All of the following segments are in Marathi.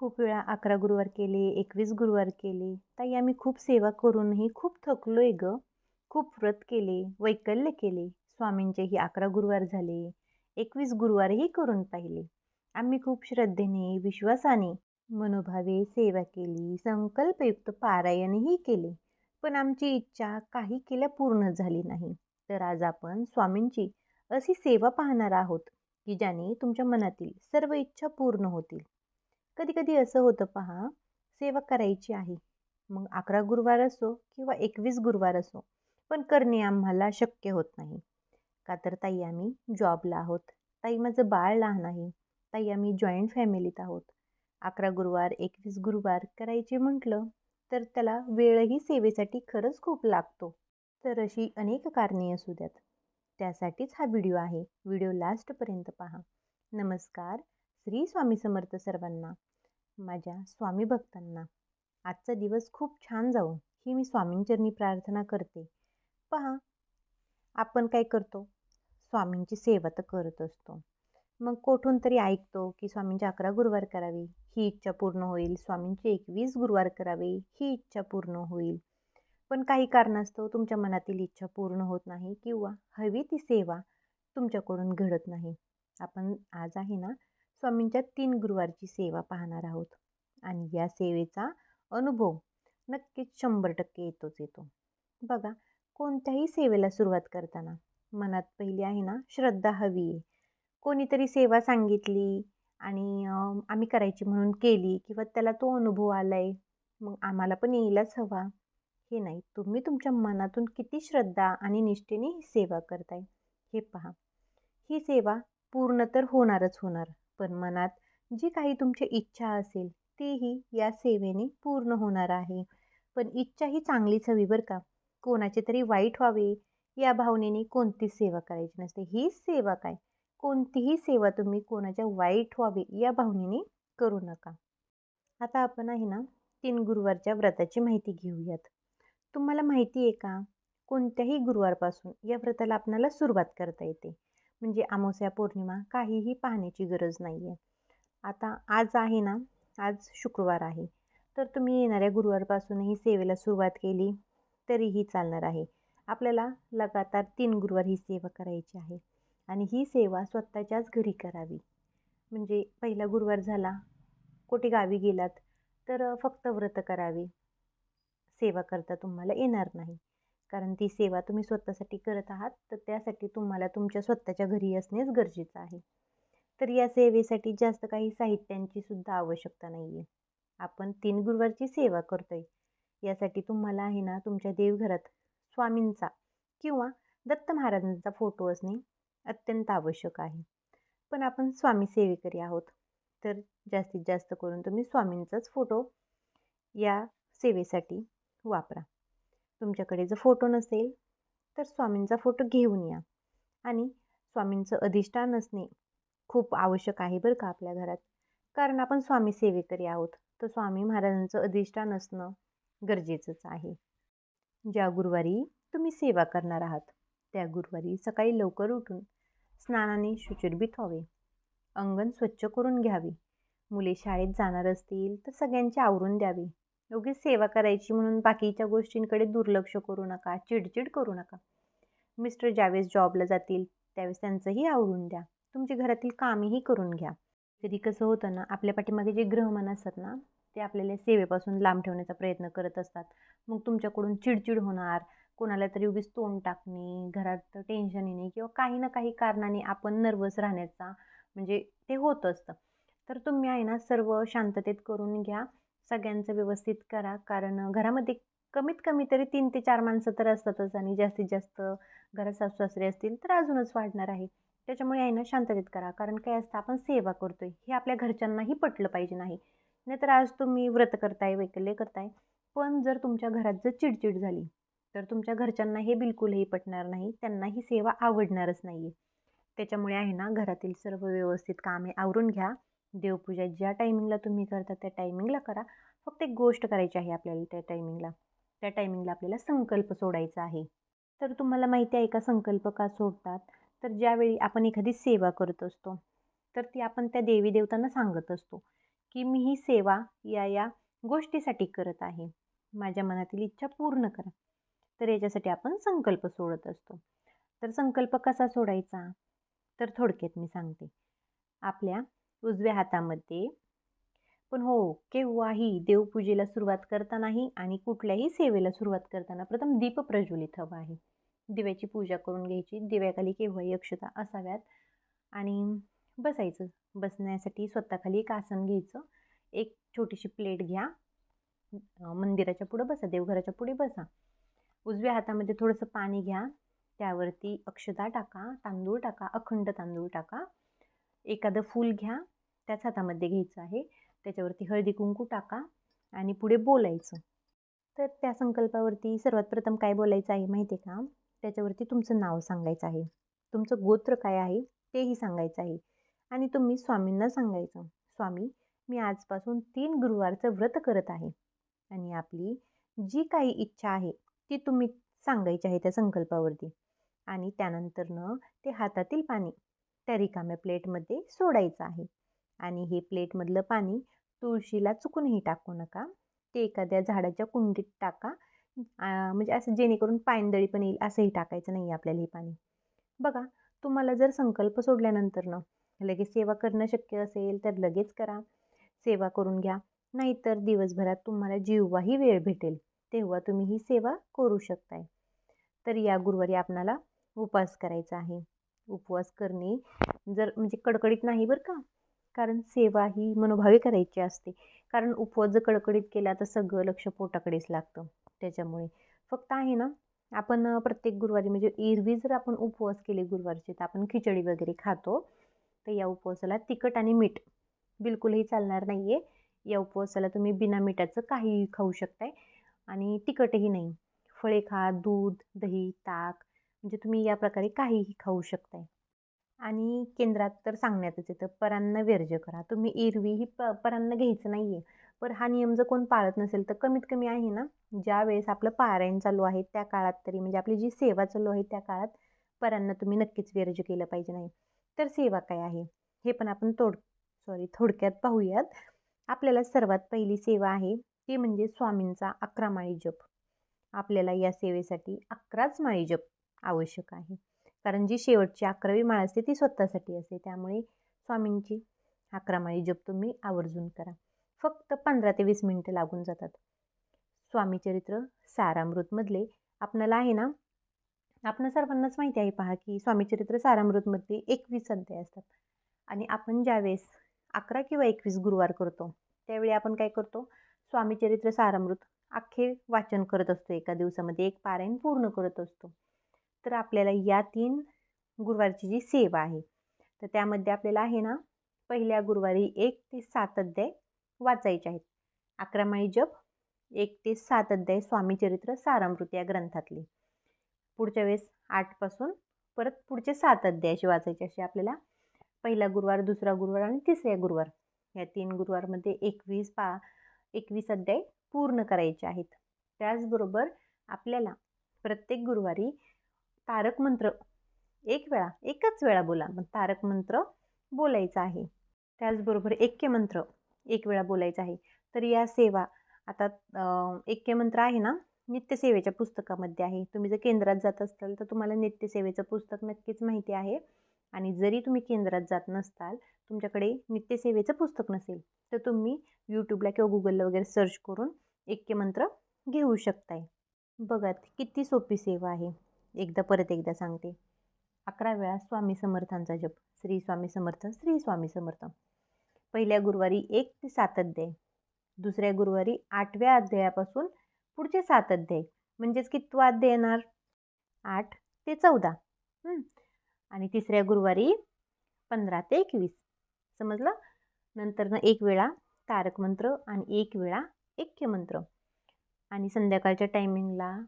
खूप वेळा अकरा गुरुवार केले एकवीस गुरुवार केले. ताई आम्ही खूप सेवा करूनही खूप थकलो आहे गं. खूप व्रत केले वैकल्य केले. स्वामींचेही अकरा गुरुवार झाले. एकवीस गुरुवारही करून पाहिले. आम्ही खूप श्रद्धेने विश्वासाने मनोभावे सेवा केली. संकल्पयुक्त पारायणही केले. पण आमची इच्छा काही केल्या पूर्ण झाली नाही. तर आज आपण स्वामींची अशी सेवा पाहणार आहोत की ज्याने तुमच्या मनातील सर्व इच्छा पूर्ण होतील. कधी कधी असं होतं पहा सेवा करायची आहे. मग अकरा गुरुवार असो किंवा एकवीस गुरुवार असो पण करणे आम्हाला शक्य होत नाही. का तर ताई आम्ही जॉबला आहोत. ताई माझं बाळ लहान आहे. ताई आम्ही जॉईंट फॅमिलीत आहोत. अकरा गुरुवार एकवीस गुरुवार करायचे म्हटलं तर त्याला वेळही सेवेसाठी खरंच खूप लागतो. तर अशी अनेक कारणे असू द्यात. त्यासाठीच हा व्हिडिओ आहे. व्हिडिओ लास्टपर्यंत पहा. नमस्कार. श्री स्वामी समर्थ सर्वांना. माझ्या स्वामी भक्तांना. आजचा दिवस खूप छान जाऊ ही मी स्वामींचरणी प्रार्थना करते. पहा आपण काय करतो? स्वामींची सेवा तर करत असतो. मग कोठून तरी ऐकतो की स्वामींची अकरा गुरुवार करावी ही इच्छा पूर्ण होईल. स्वामींची एकवीस गुरुवार करावे ही इच्छा पूर्ण होईल. पण काही कारणास्तव तुमच्या मनातील इच्छा पूर्ण होत नाही किंवा हवी ती सेवा तुमच्याकडून घडत नाही. आपण आज आहे ना स्वामींच्या तीन गुरुवारची सेवा पाहणार आहोत. आणि या सेवेचा अनुभव नक्कीच शंभर टक्के येतोच येतो. बघा कोणत्याही सेवेला सुरुवात करताना मनात पहिली आहे ना श्रद्धा हवी आहे. कोणीतरी सेवा सांगितली आणि आम्ही करायची म्हणून केली किंवा त्याला तो अनुभव आला आहे मग आम्हाला पण येईलच हवा. हे नाही तुम्ही तुमच्या मनातून किती श्रद्धा आणि निष्ठेने ही सेवा करताय हे पहा. ही सेवा पूर्ण तर होणारच होणार. पण मनात जी काही तुमची इच्छा असेल तीही या सेवेने पूर्ण होणार आहे. पण इच्छा ही चांगलीच हवी बरं का. कोणाचे तरी वाईट व्हावे या भावनेने कोणतीच सेवा करायची नसते. हीच सेवा काय? कोणतीही सेवा तुम्ही कोणाच्या वाईट व्हावे या भावनेने करू नका. आता आपण आहे ना तीन गुरुवारच्या व्रताची माहिती घेऊयात. तुम्हाला माहिती आहे का? कोणत्याही गुरुवारपासून या व्रताला आपणाला सुरुवात करता येते. म्हणजे अमावस्या पौर्णिमा काहीही पाहण्याची गरज नाही आहे आता आज आहे ना आज शुक्रवार आहे. तर तुम्ही येणाऱ्या गुरुवारपासूनही सेवेला सुरुवात केली तरीही चालणार आहे. आपल्याला लगातार तीन गुरुवार ही सेवा करायची आहे. आणि ही सेवा स्वतःच्याच घरी करावी. म्हणजे पहिला गुरुवार झाला कुठे गावी गेलात तर फक्त व्रत करावे. सेवा करता तुम्हाला येणार नाही. कारण ती सेवा तुम्ही स्वतःसाठी करत आहात तर त्यासाठी तुम्हाला तुमच्या स्वतःच्या घरी असणेच गरजेचं आहे. तर या सेवेसाठी जास्त काही साहित्यांची सुद्धा आवश्यकता नाही आहे आपण तीन गुरुवारची सेवा करतोय. यासाठी तुम्हाला आहे ना तुमच्या देवघरात स्वामींचा किंवा दत्त महाराजांचा फोटो असणे अत्यंत आवश्यक आहे. पण आपण स्वामी सेवेकरी आहोत तर जास्तीत जास्त करून तुम्ही स्वामींचाच फोटो या सेवेसाठी वापरा. तुमच्याकडे जर फोटो नसेल तर स्वामींचा फोटो घेऊन या. आणि स्वामींचं अधिष्ठान असणे खूप आवश्यक आहे बरं का आपल्या घरात. कारण आपण स्वामी सेवेकरी आहोत. तर स्वामी महाराजांचं अधिष्ठान असणं गरजेचंच आहे. ज्या गुरुवारी तुम्ही सेवा करणार आहात त्या गुरुवारी सकाळी लवकर उठून स्नानाने शुचिर्भीत व्हावे. अंगण स्वच्छ करून घ्यावे. मुले शाळेत जाणार असतील तर सगळ्यांचे आवरून द्यावे. योग्य सेवा करायची म्हणून बाकीच्या गोष्टींकडे दुर्लक्ष करू नका चिडचिड करू नका. मिस्टर ज्यावेळेस जॉबला जातील त्यावेळेस त्यांचंही आवरून द्या. तुमची घरातील कामेही करून घ्या. कधी कसं होतं ना आपल्या पाठीमागे जे ग्रहमान असतात ना ते आपल्याला सेवेपासून लांब ठेवण्याचा प्रयत्न करत असतात. मग तुमच्याकडून चिडचिड होणार कोणाला तरी उगीच तोंड टाकणे घरात टेन्शन येणे किंवा काही ना काही कारणाने आपण नर्वस राहण्याचा म्हणजे ते होत असतं. तर तुम्ही आहे ना सर्व शांततेत करून घ्या. सगळ्यांचं व्यवस्थित करा. कारण घरामध्ये कमीत कमी तरी तीन ते चार माणसं तर असतातच आणि जास्तीत जास्त घरात सासू सासरे असतील तर अजूनच वाढणार आहे. त्याच्यामुळे आहे ना शांततेत करा. कारण काय असतं आपण सेवा करतो आहे हे आपल्या घरच्यांनाही पटलं पाहिजे नाही. नाहीतर आज तुम्ही व्रत करताय वैकल्य करताय. पण जर तुमच्या घरात जर चिडचिड झाली तर तुमच्या घरच्यांना हे बिलकुलही पटणार नाही. त्यांना ही सेवा आवडणारच नाही आहे त्याच्यामुळे आहे ना घरातील सर्व व्यवस्थित कामे आवरून घ्या. देवपूजा ज्या टायमिंगला तुम्ही करता त्या टायमिंगला करा. फक्त एक गोष्ट करायची आहे आपल्याला त्या टायमिंगला त्या टायमिंगला आपल्याला संकल्प सोडायचा आहे. तर तुम्हाला माहिती आहे का संकल्प का सोडतात? तर ज्यावेळी आपण एखादी सेवा करत असतो तर ती आपण त्या देवी देवतांना सांगत असतो की मी ही सेवा या या गोष्टीसाठी करत आहे. माझ्या मनातील इच्छा पूर्ण करा. तर याच्यासाठी आपण संकल्प सोडत असतो. तर संकल्प कसा सोडायचा? तर थोडक्यात मी सांगते. आपल्या उजव्या हातामध्ये. पण हो केव्हाही देवपूजेला सुरुवात करतानाही आणि कुठल्याही सेवेला सुरुवात करताना प्रथम दीप प्रज्वलित हवा आहे. दिव्याची पूजा करून घ्यायची. दिव्याखाली केव्हाही अक्षता असाव्यात. आणि बसायचं. बसण्यासाठी स्वतःखाली एक आसन घ्यायचं. एक छोटीशी प्लेट घ्या. मंदिराच्या पुढं बसा. देवघराच्या पुढे बसा. उजव्या हातामध्ये थोडंसं पाणी घ्या. त्यावरती अक्षता टाका. तांदूळ टाका. अखंड तांदूळ टाका. एखादं फूल घ्या त्याच हातामध्ये घ्यायचं आहे. त्याच्यावरती हळदी कुंकू टाका आणि पुढे बोलायचं. तर त्या संकल्पावरती सर्वात प्रथम काय बोलायचं आहे माहिती आहे का? त्याच्यावरती तुमचं नाव सांगायचं आहे. तुमचं गोत्र काय आहे तेही सांगायचं आहे. आणि तुम्ही स्वामींना सांगायचं. स्वामी मी आजपासून तीन गुरुवारचं व्रत करत आहे. आणि आपली जी काही इच्छा आहे ती तुम्ही सांगायची आहे त्या संकल्पावरती. आणि त्यानंतरनं ते हातातील पाणी त्या रिकाम्या प्लेटमध्ये सोडायचं आहे. आणि हे प्लेटमधलं पाणी तुळशीला चुकूनही टाकू नका. ते एखाद्या झाडाच्या कुंडीत टाका. म्हणजे असं जेणेकरून पायंदळी पण येईल असंही टाकायचं नाही आपल्याला हे पाणी. बघा तुम्हाला जर संकल्प सोडल्यानंतरनं लगेच सेवा करणं शक्य असेल तर लगेच करा. सेवा करून घ्या. नाहीतर दिवसभरात तुम्हाला जेव्हाही वेळ भेटेल तेव्हा तुम्ही ही सेवा करू शकताय. तर या गुरुवारी आपणाला उपवास करायचा आहे. उपवास करणे जर म्हणजे कडकडीत नाही बरं का. कारण सेवा ही मनोभावे करायची असते. कारण उपवास जर कडकडीत केला तर सगळं लक्ष पोटाकडेच लागतं त्याच्यामुळे. फक्त आहे ना आपण प्रत्येक गुरुवारी म्हणजे एरवी जर आपण उपवास केले गुरुवारचे तर आपण खिचडी वगैरे खातो. तर या उपवासाला तिखट आणि मीठ बिलकुलही चालणार नाही आहे या उपवासाला तुम्ही बिना मिठाचं काहीही खाऊ शकताय. आणि तिखटही नाही. फळे खा दूध दही ताक म्हणजे तुम्ही या प्रकारे काहीही खाऊ शकताय. आणि केंद्रात तर सांगण्यातच येतं परांना वर्ज्य करा. तुम्ही एरवी ही प परांना घ्यायचं नाही आहे पण हा नियम जर कोण पाळत नसेल तर कमीत कमी आहे ना ज्या वेळेस आपलं पारायण चालू आहे त्या काळात तरी म्हणजे आपली जी सेवा चालू आहे त्या काळात परांना तुम्ही नक्कीच वर्ज्य केलं पाहिजे नाही. तर सेवा काय आहे? हे पण आपण तोड सॉरी थोडक्यात पाहूयात. आपल्याला सर्वात पहिली सेवा आहे ती म्हणजे स्वामींचा अकरा माळी जप. आपल्याला या सेवेसाठी अकराच माळी जप आवश्यक आहे. कारण जी शेवटची अकरावी माळ असते ती स्वतःसाठी असते. त्यामुळे स्वामींची अकरा माळी जप तुम्ही आवर्जून करा. फक्त पंधरा ते वीस मिनटं लागून जातात. स्वामीचरित्र सारामृतमधले आपणाला आहे ना? आपण सर्वांनाच माहिती आहे पहा की स्वामीचरित्र सारामृतमध्ये एकवीस अध्याय असतात. आणि आपण ज्यावेळेस अकरा किंवा एकवीस गुरुवार करतो त्यावेळी आपण काय करतो? स्वामीचरित्र सारामृत अख्खे वाचन करत असतो. एका दिवसामध्ये एक पारायण पूर्ण करत असतो. तर आपल्याला या तीन गुरुवारची जी सेवा आहे तर त्यामध्ये आपल्याला आहे ना पहिल्या गुरुवारी एक ते सात अध्याय वाचायचे आहेत. अकरा माळी जप एक ते सात अध्याय स्वामीचरित्र सारामृत या ग्रंथातले. पुढच्या वेळेस आठपासून परत पुढचे सात अध्याय असे वाचायचे असे आपल्याला पहिला गुरुवार दुसरा गुरुवार आणि तिसऱ्या गुरुवार या तीन गुरुवारमध्ये एकवीस पा एकवीस अध्याय पूर्ण करायचे आहेत. त्याचबरोबर आपल्याला प्रत्येक गुरुवारी तारक मंत्र. एक वेळा एकच वेळा बोला. मग तारक मंत्र बोलायचा आहे. त्याचबरोबर ऐक्यमंत्र एक वेळा बोलायचा आहे. तर या सेवा आता ऐक्यमंत्र आहे ना नित्यसेवेच्या पुस्तकामध्ये आहे. तुम्ही जर केंद्रात जात असाल तर तुम्हाला नित्यसेवेचं पुस्तक नक्कीच माहिती आहे. आणि जरी तुम्ही केंद्रात जात नसताल तुमच्याकडे नित्यसेवेचं पुस्तक नसेल तर तुम्ही यूट्यूबला किंवा गुगलला वगैरे सर्च करून ऐक्यमंत्र घेऊ शकताय. बघा किती सोपी सेवा आहे. एकदा परत एकदा सांगते. अकरा वेळा स्वामी समर्थांचा जप. श्री स्वामी समर्थ श्री स्वामी समर्थ. पहिल्या गुरुवारी एक ते सात अध्याय. दुसऱ्या गुरुवारी आठव्या अध्यायापासून पुढचे सात अध्याय. म्हणजेच कितवा अध्याय येणार? आठ ते चौदा. आणि तिसऱ्या गुरुवारी पंधरा ते एकवीस. समजलं? नंतरनं एक वेळा तारक मंत्र आणि एक वेळा ऐक्यमंत्र आणि संध्याकाळच्या टायमिंगला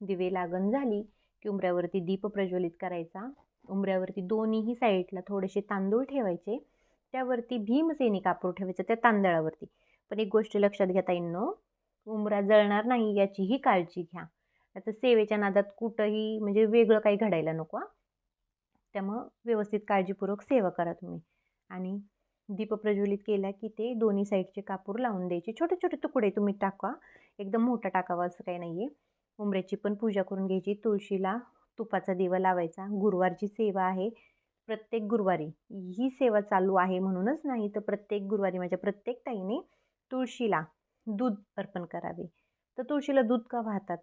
दिवे लागण झाली. की उंबऱ्यावरती दीप प्रज्वलित करायचा. उंबऱ्यावरती दोन्हीही साईडला थोडेसे तांदूळ ठेवायचे. त्यावरती भीमसेनी कापूर ठेवायचं त्या तांदळावरती. पण एक गोष्ट लक्षात घेता येईल उंबरा जळणार नाही याचीही काळजी घ्या. आता सेवेच्या नादात कुठंही म्हणजे वेगळं काही घडायला नको त्यामुळं व्यवस्थित काळजीपूर्वक सेवा करा तुम्ही. आणि दीप प्रज्वलित केला की ते दोन्ही साईडचे कापूर लावून द्यायचे. छोटे छोटे तुकडे तुम्ही टाका. एकदम मोठा टाकावा असं काही नाही आहे उंबऱ्याची पण पूजा करून घ्यायची. तुळशीला तुपाचा दिवा लावायचा. गुरुवारची सेवा आहे. प्रत्येक गुरुवारी ही सेवा चालू आहे म्हणूनच नाही तर प्रत्येक गुरुवारी माझ्या प्रत्येक ताईने तुळशीला दूध अर्पण करावे. तर तुळशीला दूध का वाहतात?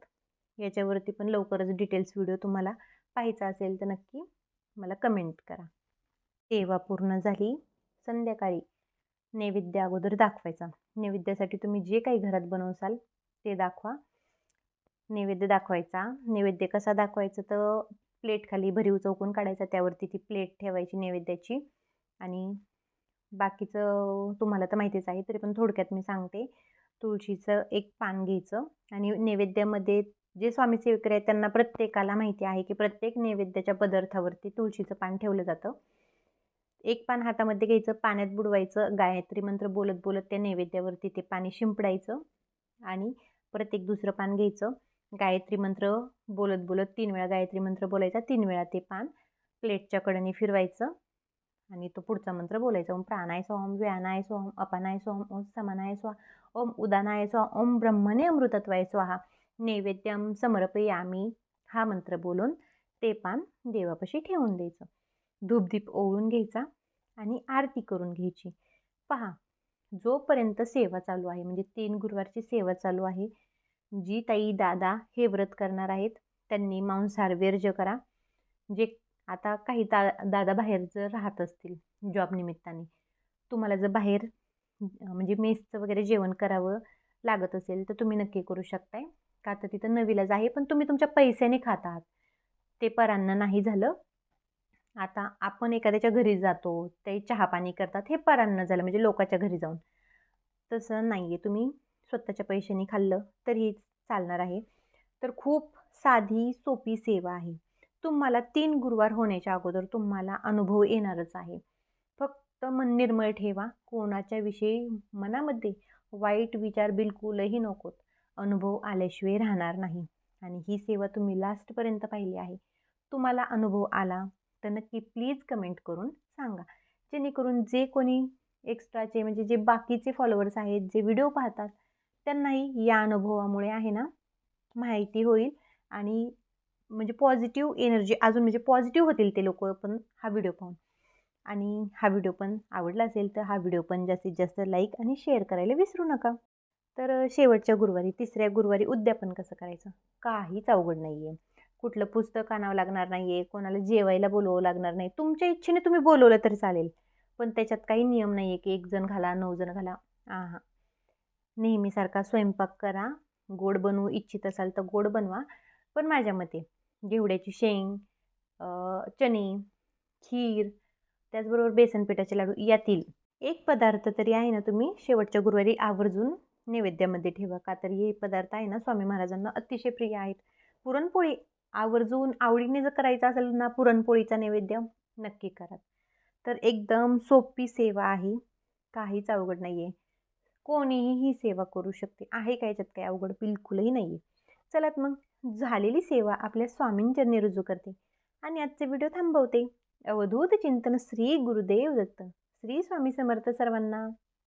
याच्यावरती पण लवकरच डिटेल्स व्हिडिओ तुम्हाला पाहायचा असेल तर नक्की मला कमेंट करा. सेवा पूर्ण झाली. संध्याकाळी नैवेद्य अगोदर दाखवायचा. नैवेद्यासाठी तुम्ही जे काही घरात बनवसाल ते दाखवा. नैवेद्य दाखवायचा. नैवेद्य कसा दाखवायचा? तर प्लेट खाली भरीव चौकून काढायचा. त्यावरती ती प्लेट ठेवायची नैवेद्याची. आणि बाकीचं तुम्हाला तर माहितीच आहे तरी पण थोडक्यात मी सांगते. तुळशीचं एक पान घ्यायचं. आणि नैवेद्यामध्ये जे स्वामी सेवकरी आहेत त्यांना प्रत्येकाला माहिती आहे की प्रत्येक नैवेद्याच्या पदार्थावरती तुळशीचं पान ठेवलं जातं. एक पान हातामध्ये घ्यायचं पाण्यात बुडवायचं गायत्री मंत्र बोलत बोलत त्या नैवेद्यावरती ते पाणी शिंपडायचं. आणि परत एक दुसरं पान घ्यायचं. गायत्री मंत्र बोलत बोलत तीन वेळा गायत्री मंत्र बोलायचा तीन वेळा ते पान प्लेटच्या कडेने फिरवायचं आणि तो पुढचा मंत्र बोलायचा. ओम प्राणाय ओम व्यानाय सोम अपानाय सोम ओम समानाय स्वा ओम उदानाय स्वा ओम ब्रह्मणे अमृतत्वाय स्वाहा. नैवेद्यम समर्पयामी हा मंत्र बोलून ते पान देवापाशी ठेवून द्यायचं. धूपदीप ओळून घ्यायचा आणि आरती करून घ्यायची. पहा जोपर्यंत सेवा चालू आहे म्हणजे तीन गुरुवारची सेवा चालू आहे जी ताई दादा हे व्रत करणार आहेत त्यांनी मांसाहार वर्ज करा. जे आता काही दा दादा बाहेर जर राहत असतील जॉब निमित्ताने. तुम्हाला जर बाहेर म्हणजे मेसचं वगैरे जेवण करावं लागत असेल तर तुम्ही नक्की करू शकताय. का तर तिथं नवीलाच आहे पण तुम्ही तुमच्या पैशाने खात आहात. ते परांना नाही झालं. आता आपण एखाद्याच्या घरी जातो ते चहा पाणी करतात हे परांना झालं म्हणजे लोकाच्या घरी जाऊन. तसं नाही आहे तुम्ही स्वतःच्या पैशाने खाल्लं तरीही चालणार आहे. तर खूप साधी सोपी सेवा आहे. तुम्हाला तीन गुरुवार होण्याच्या अगोदर तुम्हाला अनुभव येणारच आहे. फक्त मन निर्मळ ठेवा. कोणाच्या विषयी मनामध्ये वाईट विचार बिलकुलही नकोत. अनुभव आल्याशिवाय राहणार नाही. आणि ही सेवा तुम्ही लास्टपर्यंत पाहिली आहे. तुम्हाला अनुभव आला तर नक्की प्लीज कमेंट करून सांगा. जेणेकरून जे कोणी एक्स्ट्राचे म्हणजे जे बाकीचे फॉलोअर्स आहेत जे व्हिडिओ पाहतात त्यांनाही या अनुभवामुळे आहे ना माहिती होईल आणि म्हणजे पॉझिटिव्ह एनर्जी अजून म्हणजे पॉझिटिव्ह होतील ते लोक पण हा व्हिडिओ पाहून. आणि हा व्हिडिओ पण आवडला असेल तर हा व्हिडिओ पण जास्तीत जास्त लाईक आणि शेअर करायला विसरू नका. तर शेवटच्या गुरुवारी तिसऱ्या गुरुवारी उद्यापन कसं करायचं? काहीच अवघड नाही आहे कुठलं पुस्तक आणावं लागणार नाही आहे कोणाला जेवायला बोलवावं लागणार नाही. तुमच्या इच्छेने तुम्ही बोलवलं तरी चालेल. पण त्याच्यात काही नियम नाही आहे की एक जण घाला नऊ जण घाला. हां हां नेहमीसारखा स्वयंपाक करा गोड बनवू इच्छित असाल तर गोड बनवा. पण माझ्या मते घेवड्याची शेंग चणे खीर त्याचबरोबर बेसन पिठाचे लाडू यातील एक पदार्थ तरी आहे ना तुम्ही शेवटच्या गुरुवारी आवर्जून नैवेद्यामध्ये ठेवा. का तर हे पदार्थ आहे ना स्वामी महाराजांना अतिशय प्रिय आहेत. पुरणपोळी आवर्जून आवडीने जर करायचं असेल ना पुरणपोळीचा नैवेद्य नक्की करा. तर एकदम सोपी सेवा आहे. काहीच अवघड नाही आहे कोणीही ही सेवा करू शकते. आहे का याच्यात काही अवघड? बिलकुलही नाही आहे चलात मग झालेली सेवा आपल्या स्वामींच्या रुजू करते. आणि आजचे व्हिडिओ थांबवते. अवधूत चिंतन श्री गुरुदेव दत्त. श्री स्वामी समर्थ सर्वांना.